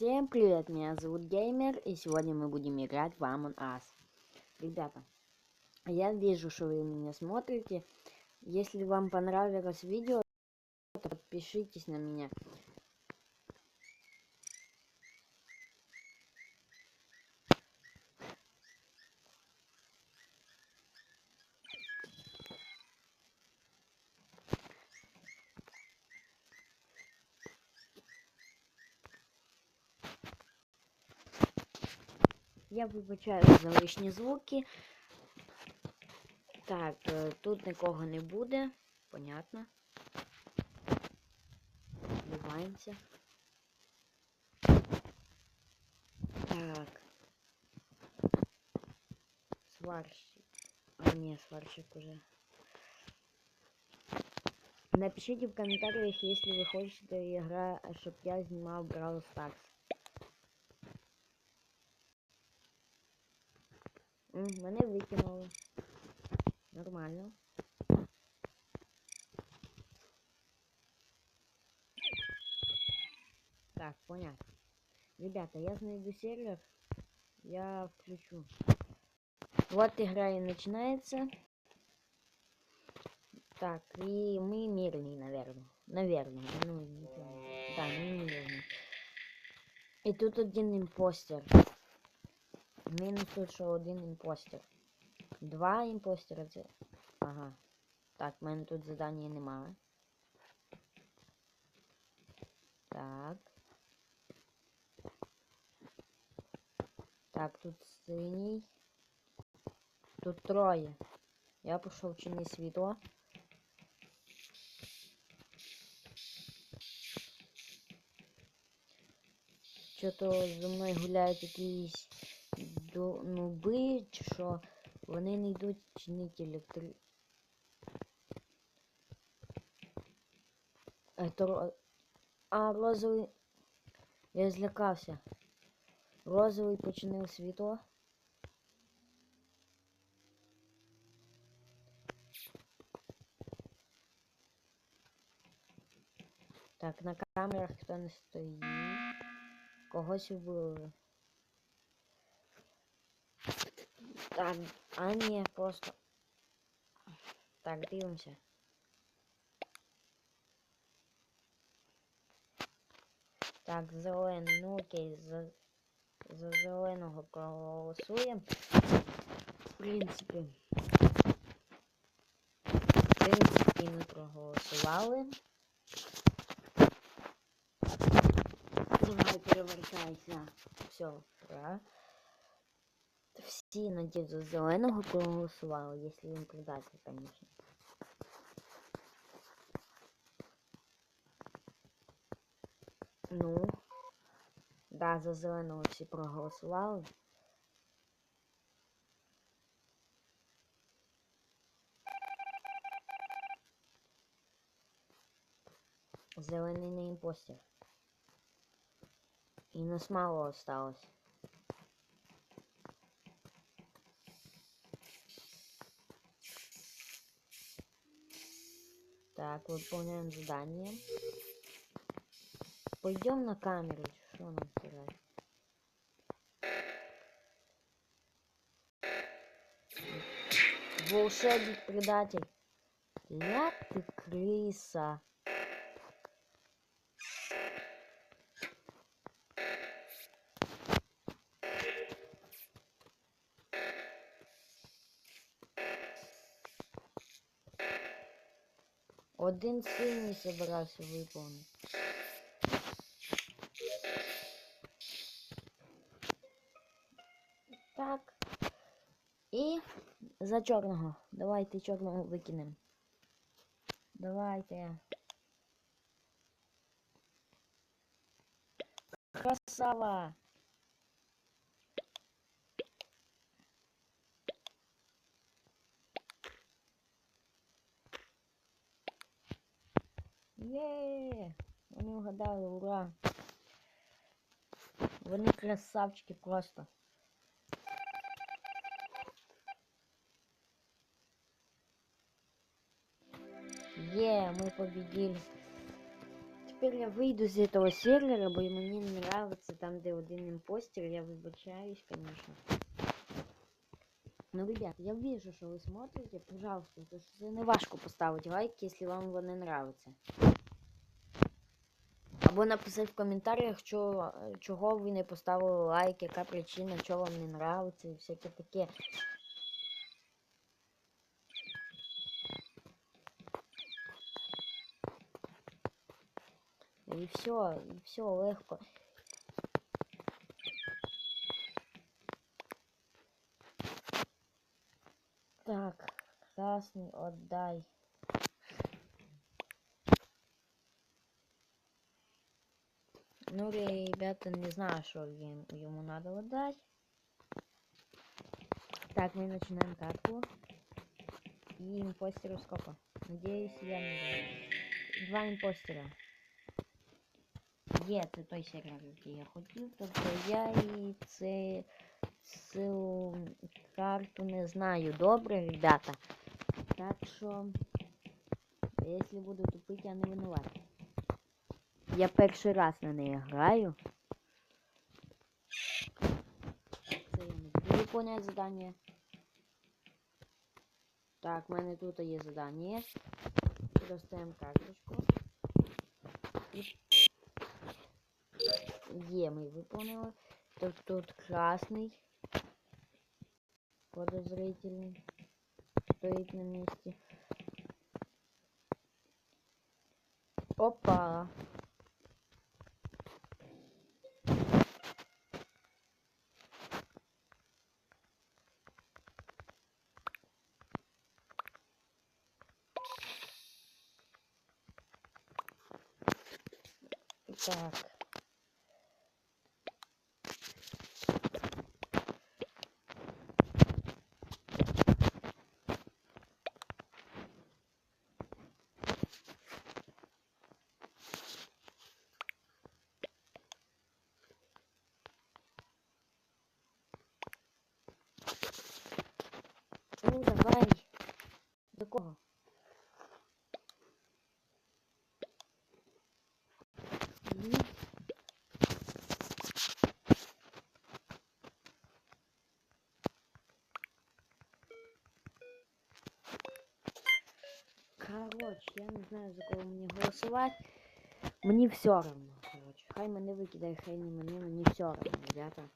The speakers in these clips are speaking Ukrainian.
Всем привет, меня зовут Геймер, и сегодня мы будем играть в Among Us. Ребята, я вижу, что вы меня смотрите. Если вам понравилось видео, то подпишитесь на меня. Я вибачаю за лишні звуки. Так, е, тут нікого не буде. Понятно. Вливаємося. Так. Сварщик. А, не, сварщик уже. Напишите в комментариях, если вы хотите игра, чтобы я снимал Brawl Stars. Мене викинули. Нормально. Так, понятно. Ребята, я знайду сервер. Я включу. Вот игра и начинается. Так, и мы мирные, наверное. Наверное. Ну, не помню. Да, мы мирные. И тут один импостер. Мінус тут що один імпостер. Два імпостера це. Ага. Так, в мене тут задання немає. Так. Так, тут синій. Тут троє. Я пішов чинне світло. Що-то зі мною гуляють якісь до нуби, чи що вони не йдуть чинити електри. Это... ро- А, розовий. Я злякався. Розовий починив світло. Так, на камерах хто не стоїть. Когось вбили. Так, а ні, просто. Так, дивимося. Так, зелений, ну окей, за, за зеленого проголосуємо. В принципі. В принципі, ми проголосували. Давай, перевертайся. Все, ура. Всі надіюсь за зеленого проголосували, якщо він предатель, конечно. Ну, да, за зеленого всі проголосували. Зелений не імпостер. І нас мало осталось. Так, выполняем задание. Пойдем на камеру. Что нам стирать? Волшебник предатель. Ля ты крыса. Один синій собирався виповнити. Так. І за чорного. Давайте чорного викинемо. Давайте. Красава! Є! Вони вгадали, ура! Вони красавчики просто. Е, мы победили. тепер я вийду з этого сервера, бо мені не нравится там, де один импостер, я вибачаюсь, конечно. Ну, ребят, я вижу, що ви смотрите, пожалуйста, то що це не важко поставити лайк, якщо вам вони нравиться. Або написати в коментарях, чого, чого ви не поставили лайк, яка причина, чого вам не нравиться і всяке таке. І все, і все легко. Так, красный отдай. Ну, ребята, не знаю, что им- ему надо отдать. Так, мы начинаем катку. И импостеру сколько? Надеюсь, я не знаю. Два импостера. Є, це той сервер, який я хотів, тобто я і це цю карту не знаю добре, ребята. Так що, якщо буду тупити, я не винуват. Я перший раз на неї граю. Це я не буду виконувати задання. Так, в мене тут є задання. Достаємо карточку. Є, ми виконали. Тут, тут красний. Подозрительный. Стоит на месте. Опа. Так. Ну, давай. До кого? Ні. Короче, я не знаю, за кого мені голосувати. Мені все равно, короче. Хай мене викидає, хай не мене, мені все равно, ребята.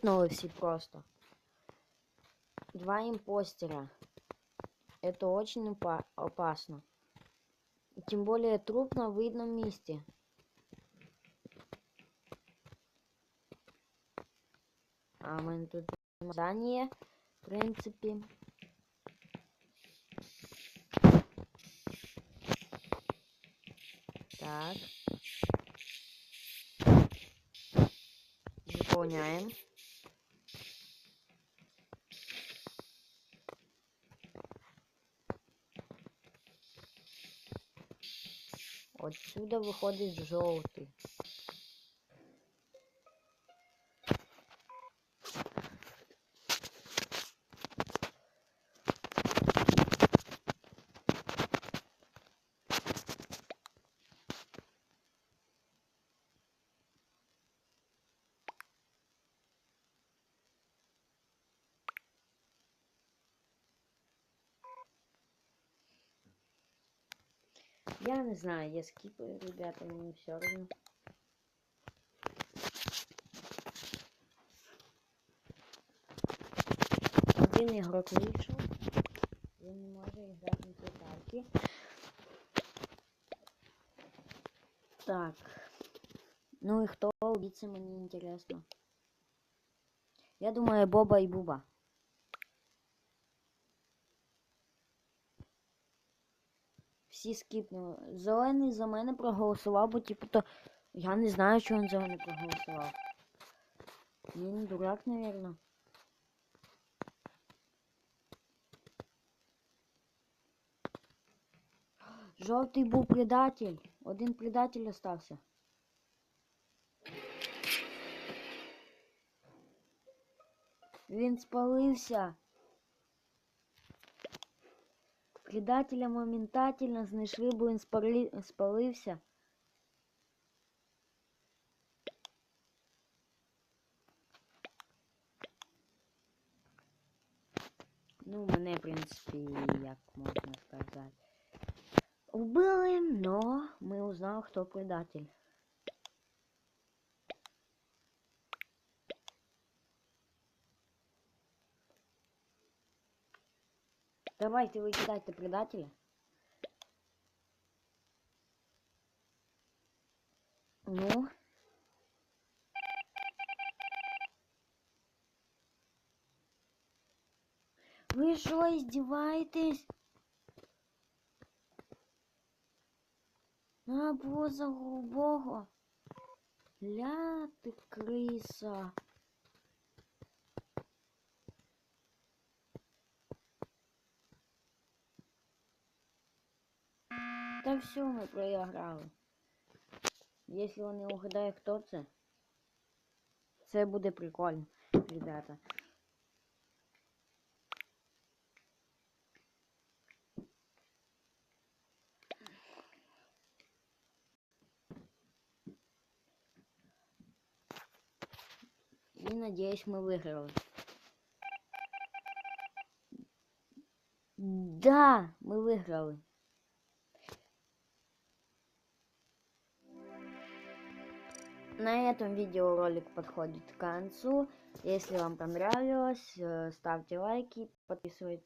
Скипнули все просто. Два импостера. Это очень опа- опасно. Тем более труп на видном месте. А мене тут задание, в принципе. Так. Выполняем. Отсюда выходит желтый. Я не знаю, я скипаю, ребята, мне все равно. Один ігрок вийшов. Він не може грати на цій. Так. Ну і хто убийца, мені інтересно. Я думаю, Боба і Буба. Всі скіпнули. Зелений за мене проголосував, бо типу то. Я не знаю, чого він за мене проголосував. Він дурак, наверное. Жовтий був предатель. Один предатель остався. Він спалився. Предателя моментально знайшли, бо він спали... спалився. Ну, мене, в принципі, як можна сказати. Вбили, но ми узнали, хто предатель. Давайте вы предателя. Ну. Вы что, издеваетесь? На поза глубоко. Ля ты крыса. Та все, ми проіграли. Якщо вони угадають, хто це, це буде прикольно, ребята. І надіюсь, ми виграли. Да, мы выиграли. На этом видеоролик подходит к концу. Если вам понравилось, э, ставьте лайки, подписывайтесь